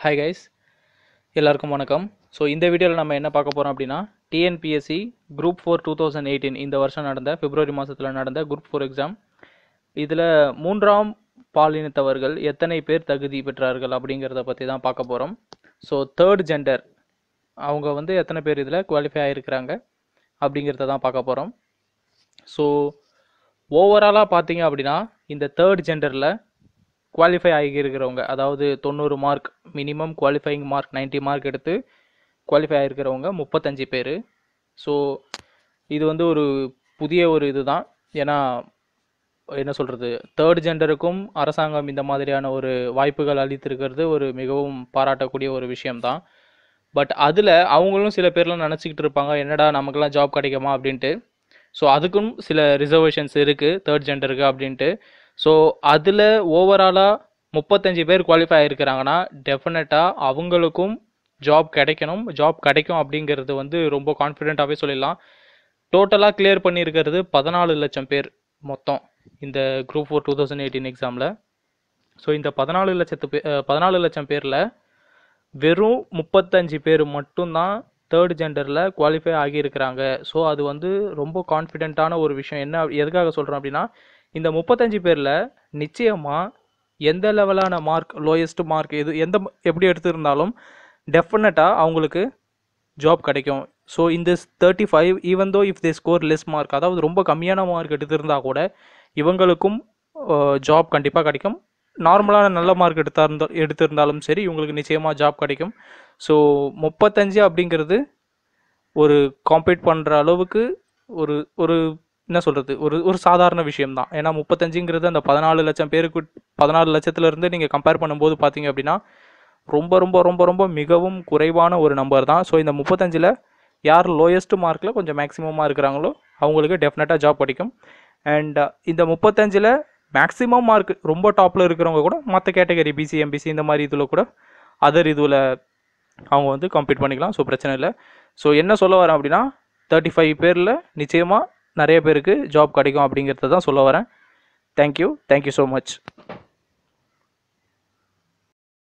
Hi guys எல்லாருக்கும் வணக்கம். So இந்த வீடியோவில் நம்ம என்ன பார்க்க போகிறோம் அப்படின்னா TNPSC group four two thousand eighteen இந்த வருஷம் நடந்த பிப்ரவரி மாதத்தில் நடந்த குரூப் ஃபோர் எக்ஸாம் இதில் மூன்றாம் பாலினத்தவர்கள் எத்தனை பேர் தகுதி பெற்றார்கள் அப்படிங்கிறத பற்றி தான் பார்க்க போகிறோம் ஸோ தேர்ட் ஜெண்டர் அவங்க வந்து எத்தனை பேர் இதில் குவாலிஃபை ஆகிருக்கிறாங்க அப்படிங்கிறத தான் பார்க்க போகிறோம் ஸோ ஓவராலாக பார்த்தீங்க அப்படின்னா இந்த தேர்ட் ஜெண்டரில் குவாலிஃபை ஆகியிருக்கிறவங்க அதாவது தொண்ணூறு mark minimum qualifying mark 90 mark எடுத்து குவாலிஃபை ஆகிருக்கிறவங்க முப்பத்தஞ்சு பேர். ஸோ இது வந்து ஒரு புதிய ஒரு இதுதான். ஏன்னா என்ன சொல்கிறது தேர்ட் ஜெண்டருக்கும் அரசாங்கம் இந்த மாதிரியான ஒரு வாய்ப்புகள் அளித்திருக்கிறது ஒரு மிகவும் பாராட்டக்கூடிய ஒரு விஷயம்தான். பட் அதில் அவங்களும் சில பேர்லாம் நினச்சிக்கிட்டு இருப்பாங்க என்னடா நமக்கெல்லாம் ஜாப் கிடைக்குமா? அப்படின்ட்டு. ஸோ அதுக்கும் சில ரிசர்வேஷன்ஸ் இருக்குது தேர்ட் ஜெண்டருக்கு அப்படின்ட்டு. ஸோ அதில் ஓவராலாக முப்பத்தஞ்சு பேர் குவாலிஃபை ஆகிருக்கிறாங்கன்னா டெஃபினட்டாக அவங்களுக்கும் ஜாப் கிடைக்கணும். ஜாப் கிடைக்கும் அப்படிங்கிறது வந்து ரொம்ப கான்ஃபிடென்ட்டாகவே சொல்லிடலாம். டோட்டலாக கிளியர் பண்ணியிருக்கிறது பதினாலு லட்சம் பேர் மொத்தம் இந்த group four two thousand eighteen எக்ஸாமில் ஸோ இந்த பதினாலு லட்சத்து பே பதினாலு லட்சம் பேரில் வெறும் முப்பத்தஞ்சு பேர் மட்டும்தான் தேர்ட் ஜெண்டரில் குவாலிஃபை ஆகியிருக்கிறாங்க. ஸோ அது வந்து ரொம்ப கான்ஃபிடென்ட்டான ஒரு விஷயம். என்ன எதுக்காக சொல்கிறோம் அப்படின்னா இந்த முப்பத்தஞ்சு பேரில் நிச்சயமாக எந்த லெவலான மார்க் லோயஸ்ட் மார்க் எது எந்த எப்படி எடுத்திருந்தாலும் டெஃபினட்டாக அவங்களுக்கு ஜாப் கிடைக்கும். ஸோ இந்த thirty five even though if they score less mark அதாவது ரொம்ப கம்மியான மார்க் எடுத்திருந்தா கூட இவங்களுக்கும் ஜாப் கண்டிப்பாக கிடைக்கும். நார்மலான நல்ல மார்க் எடுத்தா இருந்தா எடுத்திருந்தாலும் சரி இவங்களுக்கு நிச்சயமாக ஜாப் கிடைக்கும். ஸோ முப்பத்தஞ்சு அப்படிங்கிறது ஒரு காம்பீட் பண்ணுற அளவுக்கு ஒரு ஒரு என்ன சொல்கிறது ஒரு ஒரு சாதாரண விஷயம்தான். ஏன்னா முப்பத்தஞ்சுங்கிறது அந்த பதினாலு லட்சம் பேருக்கு பதினாலு லட்சத்துலேருந்து நீங்கள் கம்பேர் பண்ணும்போது பார்த்தீங்க அப்படின்னா ரொம்ப ரொம்ப ரொம்ப ரொம்ப மிகவும் குறைவான ஒரு நம்பர் தான். ஸோ இந்த முப்பத்தஞ்சில் யார் லோயஸ்ட் மார்க்கில் கொஞ்சம் மேக்ஸிமமாக இருக்கிறாங்களோ அவங்களுக்கு டெஃபினட்டாக ஜாப் கிடைக்கும். அண்ட் இந்த முப்பத்தஞ்சில் மேக்ஸிமம் மார்க் ரொம்ப டாப்பில் இருக்கிறவங்க கூட மற்ற கேட்டகரி பிசி எம்பிசி இந்த மாதிரி இதில் கூட அதர் இதுவில் அவங்க வந்து கம்ப்ளீட் பண்ணிக்கலாம். ஸோ பிரச்சனை இல்லை. ஸோ என்ன சொல்ல வரேன் அப்படின்னா தேர்ட்டி ஃபைவ் பேரில் நிச்சயமாக நிறைய பேருக்கு ஜாப் கிடைக்கும் அப்படிங்கிறத தான் சொல்ல வரேன். Thank you thank you so much